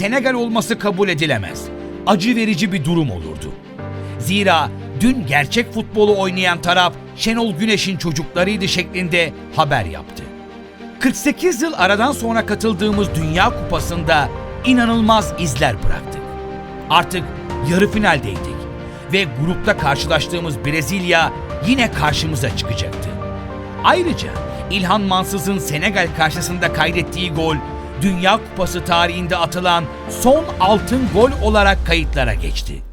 Senegal olması kabul edilemez. Acı verici bir durum olurdu. Zira dün gerçek futbolu oynayan taraf Şenol Güneş'in çocuklarıydı şeklinde haber yaptı. 48 yıl aradan sonra katıldığımız Dünya Kupası'nda inanılmaz izler bıraktık. Artık yarı finaldeydik ve grupta karşılaştığımız Brezilya yine karşımıza çıkacaktı. Ayrıca İlhan Mansız'ın Senegal karşısında kaydettiği gol Dünya Kupası tarihinde atılan son altın gol olarak kayıtlara geçti.